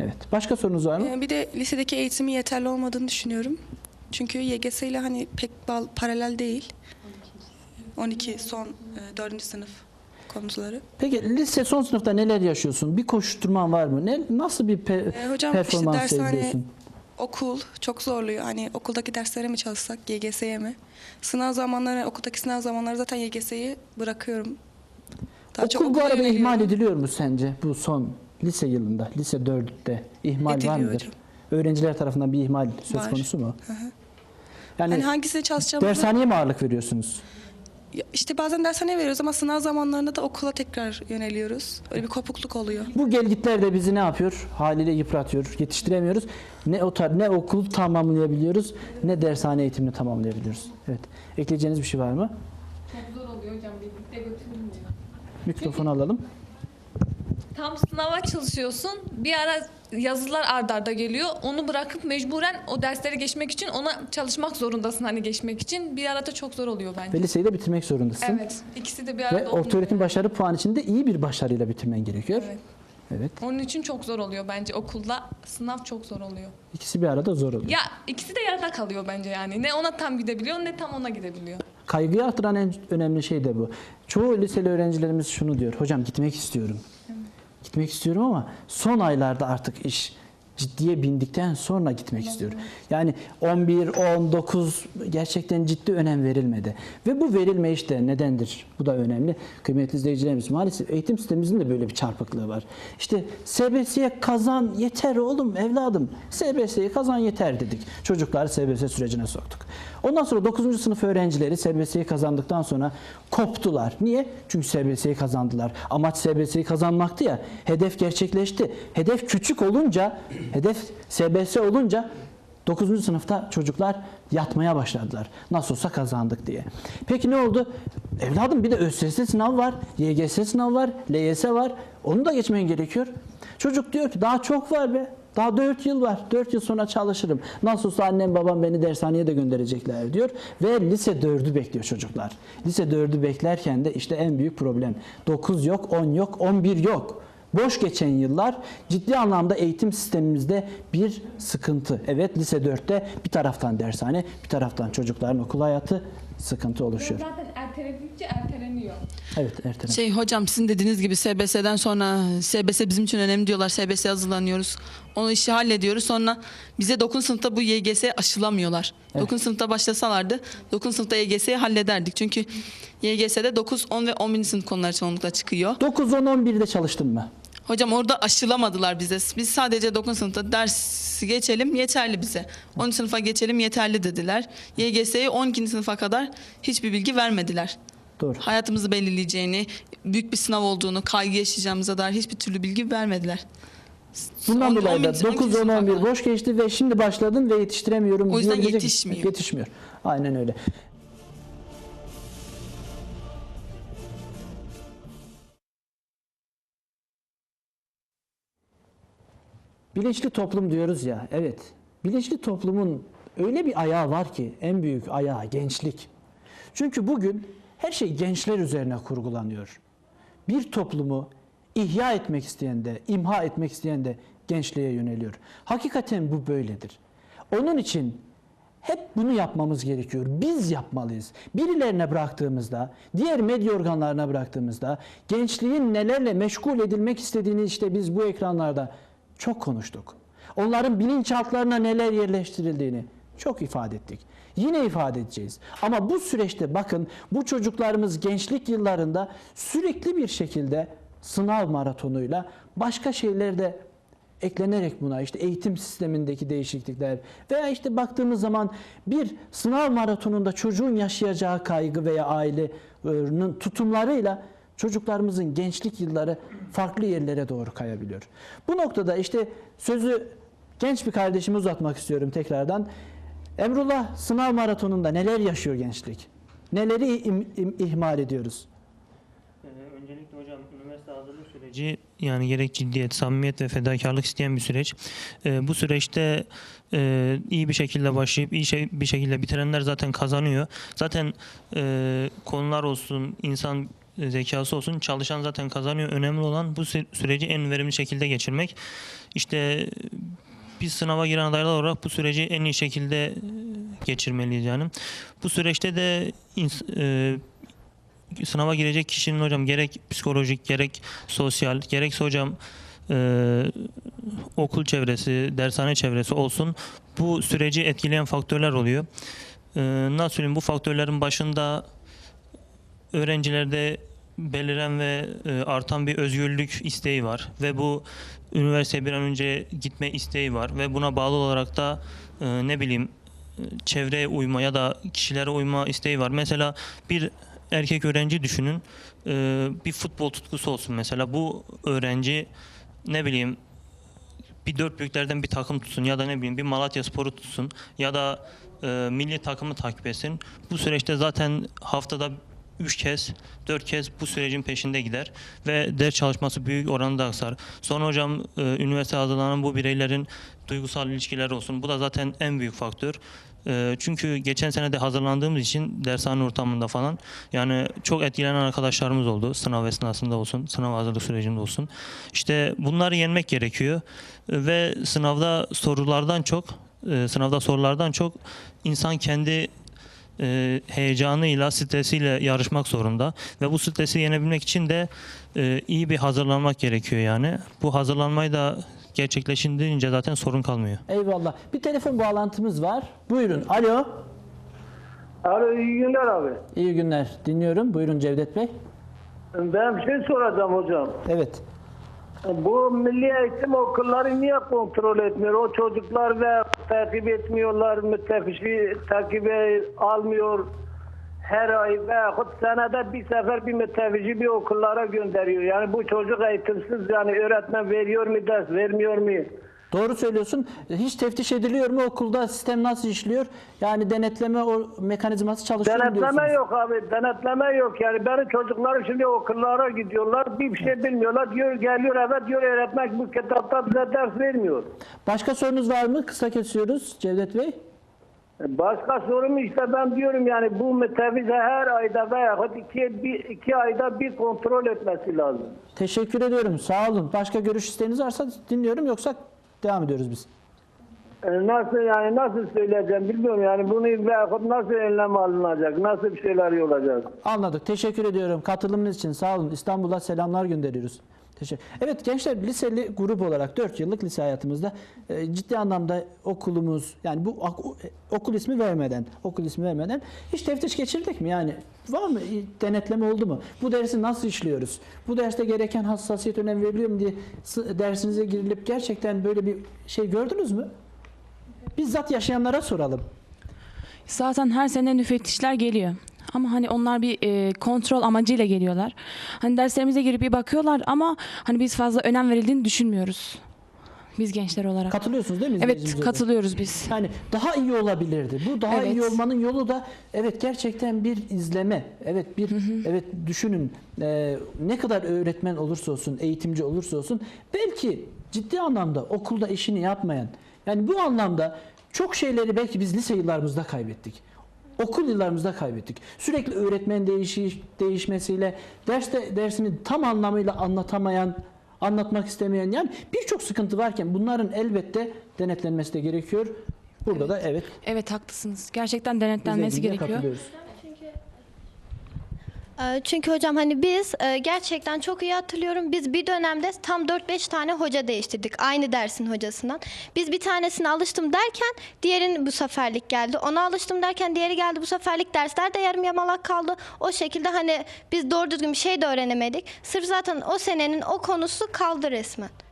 Evet. Başka sorunuz var mı? Ee, Bir de lisedeki eğitimi yeterli olmadığını düşünüyorum. Çünkü YGS ile hani pek bal- paralel değil. 12 son e, 4. sınıf konuları. Peki lise son sınıfta neler yaşıyorsun? Bir koşturman var mı? Ne nasıl bir pe- Ee, hocam işte performans dershane, sergiliyorsun? okul çok zorluyor. Hani okuldaki derslere mi çalışsak, YGS'ye mi? Sınav zamanları, okuldaki sınav zamanları zaten YGS'yi bırakıyorum. Daha çok Okul bu okula arada yöneliyorum. ihmal ediliyor mu sence bu son lise yılında, lise 4'te ihmal var mıdır? hocam. Öğrenciler tarafından bir ihmal söz Var. konusu mu? Hı hı. Yani Hani hangisine çalışacağımızı... dershaneye mi ağırlık veriyorsunuz? Ya İşte bazen dershaneye veriyoruz ama sınav zamanlarında da okula tekrar yöneliyoruz. Öyle bir kopukluk oluyor. Bu gelgitler de bizi ne yapıyor? Haliyle yıpratıyor. Yetiştiremiyoruz. Ne o ne okulu tamamlayabiliyoruz ne dershane eğitimini tamamlayabiliyoruz. Evet. Ekleyeceğiniz bir şey var mı? Çok zor oluyor hocam birlikte götürülmüyor. Mikrofonu alalım. Tam sınava çalışıyorsun. Bir ara yazılar ard arda geliyor. Onu bırakıp mecburen o dersleri geçmek için ona çalışmak zorundasın hani geçmek için. Bir arada çok zor oluyor bence. Ve liseyi de bitirmek zorundasın. Evet. İkisi de bir arada Ve olmuyor. orta öğretim başarı puanı için de iyi bir başarıyla bitirmen gerekiyor. Evet. Evet. Onun için çok zor oluyor bence. Okulda sınav çok zor oluyor. İkisi bir arada zor oluyor. Ya ikisi de yarıda kalıyor bence yani. Ne ona tam gidebiliyor ne tam ona gidebiliyor. Kaygıyı artıran en önemli şey de bu. Çoğu liseli öğrencilerimiz şunu diyor. Hocam gitmek istiyorum. Gitmek istiyorum ama son aylarda artık iş ciddiye bindikten sonra gitmek istiyorum. Yani 11, 10, 9 gerçekten ciddi önem verilmedi. Ve bu verilme işte nedendir? Bu da önemli. Kıymetli izleyicilerimiz maalesef eğitim sistemimizin de böyle bir çarpıklığı var. İşte SBS'ye kazan yeter oğlum evladım. SBS'ye kazan yeter dedik. Çocukları SBS sürecine soktuk. Ondan sonra 9. sınıf öğrencileri SBS'yi kazandıktan sonra koptular. Niye? Çünkü SBS'yi kazandılar. Amaç SBS'yi kazanmaktı ya. Hedef gerçekleşti. Hedef küçük olunca, hedef SBS olunca 9. sınıfta çocuklar yatmaya başladılar. Nasıl olsa kazandık diye. Peki ne oldu? Evladım bir de ÖSS sınav var, YGS sınav var, LYS var. Onu da geçmen gerekiyor. Çocuk diyor ki daha çok var be. Daha 4 yıl var. 4 yıl sonra çalışırım. Nasıl olsa annem babam beni dershaneye de gönderecekler diyor. Ve lise 4'ü bekliyor çocuklar. Lise 4'ü beklerken de işte en büyük problem. 9 yok, 10 yok, 11 yok. Boş geçen yıllar ciddi anlamda eğitim sistemimizde bir sıkıntı. Evet lise 4'te bir taraftan dershane, bir taraftan çocukların okul hayatı sıkıntı oluşuyor. Zaten erteledikçe erteleniyor. Evet Ertem. Şey hocam sizin dediğiniz gibi SBS'den sonra SBS bizim için önemli diyorlar. SBS hazırlanıyoruz. Onu işi hallediyoruz. Sonra bize 9 sınıfta bu YGS aşılamıyorlar. 9 sınıfta başlasalardı 9 sınıfta YGS'yi hallederdik. Çünkü YGS'de 9, 10 ve 11. sınıf konuları çoğunlukla çıkıyor. 9, 10, 11'de çalıştın mı? Hocam orada aşılamadılar bize. Biz sadece 9 sınıfta dersi geçelim yeterli bize. 10. sınıfa geçelim yeterli dediler. YGS'yi 12. sınıfa kadar hiçbir bilgi vermediler. Doğru. hayatımızı belirleyeceğini, büyük bir sınav olduğunu, kaygı yaşayacağımıza dair hiçbir türlü bilgi vermediler. Bundan dolayı da bin- on 9 ikinci 10 sınıfa 11 kadar. boş geçti ve şimdi başladın ve yetiştiremiyorum. O yüzden yetişmiyor. Yetişmiyor. Aynen öyle. Bilinçli toplum diyoruz ya. Evet. Bilinçli toplumun öyle bir ayağı var ki en büyük ayağı gençlik. Çünkü bugün her şey gençler üzerine kurgulanıyor. Bir toplumu ihya etmek isteyen de, imha etmek isteyen de gençliğe yöneliyor. Hakikaten bu böyledir. Onun için hep bunu yapmamız gerekiyor. Biz yapmalıyız. Birilerine bıraktığımızda, diğer medya organlarına bıraktığımızda gençliğin nelerle meşgul edilmek istediğini işte biz bu ekranlarda çok konuştuk. Onların bilinçaltlarına neler yerleştirildiğini çok ifade ettik. Yine ifade edeceğiz. Ama bu süreçte bakın bu çocuklarımız gençlik yıllarında sürekli bir şekilde sınav maratonuyla başka şeyler de eklenerek buna işte eğitim sistemindeki değişiklikler veya işte baktığımız zaman bir sınav maratonunda çocuğun yaşayacağı kaygı veya ailenin tutumlarıyla çocuklarımızın gençlik yılları farklı yerlere doğru kayabiliyor. Bu noktada işte sözü genç bir kardeşime uzatmak istiyorum tekrardan. Emrullah sınav maratonunda neler yaşıyor gençlik? Neleri im- im- ihmal ediyoruz? Ee, Öncelikle hocam üniversite hazırlık süreci yani gerek ciddiyet, samimiyet ve fedakarlık isteyen bir süreç. Ee, bu süreçte e, iyi bir şekilde başlayıp iyi şey, bir şekilde bitirenler zaten kazanıyor. Zaten e, konular olsun, insan zekası olsun çalışan zaten kazanıyor. Önemli olan bu sü- süreci en verimli şekilde geçirmek. İşte e, biz sınava giren adaylar olarak bu süreci en iyi şekilde e, geçirmeliyiz yani. Bu süreçte de e, sınava girecek kişinin hocam gerek psikolojik gerek sosyal gerekse hocam e, okul çevresi, dershane çevresi olsun bu süreci etkileyen faktörler oluyor. E, nasıl söyleyeyim bu faktörlerin başında öğrencilerde beliren ve e, artan bir özgürlük isteği var ve bu üniversiteye bir an önce gitme isteği var ve buna bağlı olarak da e, ne bileyim e, çevreye uyma ya da kişilere uyma isteği var. Mesela bir erkek öğrenci düşünün bir futbol tutkusu olsun mesela bu öğrenci ne bileyim bir dört büyüklerden bir takım tutsun ya da ne bileyim bir Malatya Sporu tutsun ya da e, milli takımı takip etsin. Bu süreçte zaten haftada 3 kez, 4 kez bu sürecin peşinde gider ve ders çalışması büyük oranda aksar. Sonra hocam e, üniversite hazırlanan bu bireylerin duygusal ilişkileri olsun. Bu da zaten en büyük faktör. E, çünkü geçen sene de hazırlandığımız için dershane ortamında falan yani çok etkilenen arkadaşlarımız oldu. Sınav esnasında olsun, sınav hazırlık sürecinde olsun. İşte bunları yenmek gerekiyor ve sınavda sorulardan çok, e, sınavda sorulardan çok insan kendi e, heyecanıyla, stresiyle yarışmak zorunda ve bu stresi yenebilmek için de e, iyi bir hazırlanmak gerekiyor yani. Bu hazırlanmayı da gerçekleştirince zaten sorun kalmıyor. Eyvallah. Bir telefon bağlantımız var. Buyurun. Alo. Alo iyi günler abi. İyi günler. Dinliyorum. Buyurun Cevdet Bey. Ben bir şey soracağım hocam. Evet. Bu milli eğitim okulları niye kontrol etmiyor? O çocuklar ve takip etmiyorlar, müttefişi takibe almıyor. Her ay veyahut senede bir sefer bir müttefişi bir okullara gönderiyor. Yani bu çocuk eğitimsiz yani öğretmen veriyor mu ders vermiyor mu? Doğru söylüyorsun. Hiç teftiş ediliyor mu okulda? Sistem nasıl işliyor? Yani denetleme o mekanizması çalışıyor mu Denetleme diyorsunuz? yok abi, denetleme yok. Yani benim çocuklarım şimdi okullara gidiyorlar, bir şey bilmiyorlar. Diyor geliyor evet diyor öğretmen bu kitapta bize ders vermiyor. Başka sorunuz var mı? Kısa kesiyoruz Cevdet Bey. Başka sorum işte ben diyorum yani bu mütevize her ayda veyahut iki, bir, iki ayda bir kontrol etmesi lazım. Teşekkür ediyorum. Sağ olun. Başka görüş isteğiniz varsa dinliyorum yoksa devam ediyoruz biz. E, Nasıl yani nasıl söyleyeceğim bilmiyorum yani bunu veyahut nasıl önlem alınacak, nasıl bir şeyler olacak. Anladık. Teşekkür ediyorum katılımınız için. Sağ olun. İstanbul'a selamlar gönderiyoruz. Teşekkür. Evet gençler liseli grup olarak 4 yıllık lise hayatımızda e, ciddi anlamda okulumuz yani bu ok- okul ismi vermeden okul ismi vermeden hiç teftiş geçirdik mi yani var mı denetleme oldu mu bu dersi nasıl işliyoruz bu derste gereken hassasiyet önem veriliyor mu diye dersinize girilip gerçekten böyle bir şey gördünüz mü bizzat yaşayanlara soralım Zaten her sene müfettişler geliyor. Ama hani onlar bir e, kontrol amacıyla geliyorlar. Hani derslerimize girip bir bakıyorlar ama hani biz fazla önem verildiğini düşünmüyoruz. Biz gençler olarak. katılıyorsunuz değil mi evet de? katılıyoruz biz. Yani daha iyi olabilirdi. Bu daha Evet. iyi olmanın yolu da evet gerçekten bir izleme. Evet bir evet düşünün e, ne kadar öğretmen olursa olsun, eğitimci olursa olsun belki ciddi anlamda okulda işini yapmayan yani bu anlamda çok şeyleri belki biz lise yıllarımızda kaybettik. Okul yıllarımızda kaybettik. Sürekli öğretmen değişiş, değişmesiyle derste dersini tam anlamıyla anlatamayan, anlatmak istemeyen yani birçok sıkıntı varken bunların elbette denetlenmesi de gerekiyor. Burada da evet Evet haklısınız. Gerçekten denetlenmesi gerekiyor. Ee, Çünkü hocam hani biz e, gerçekten çok iyi hatırlıyorum. Biz bir dönemde tam 4-5 tane hoca değiştirdik. Aynı dersin hocasından. Biz bir tanesine alıştım derken diğerin bu seferlik geldi. Ona alıştım derken diğeri geldi. Bu seferlik dersler de yarım yamalak kaldı. O şekilde hani biz doğru düzgün bir şey de öğrenemedik. Sırf zaten o senenin o konusu kaldı resmen.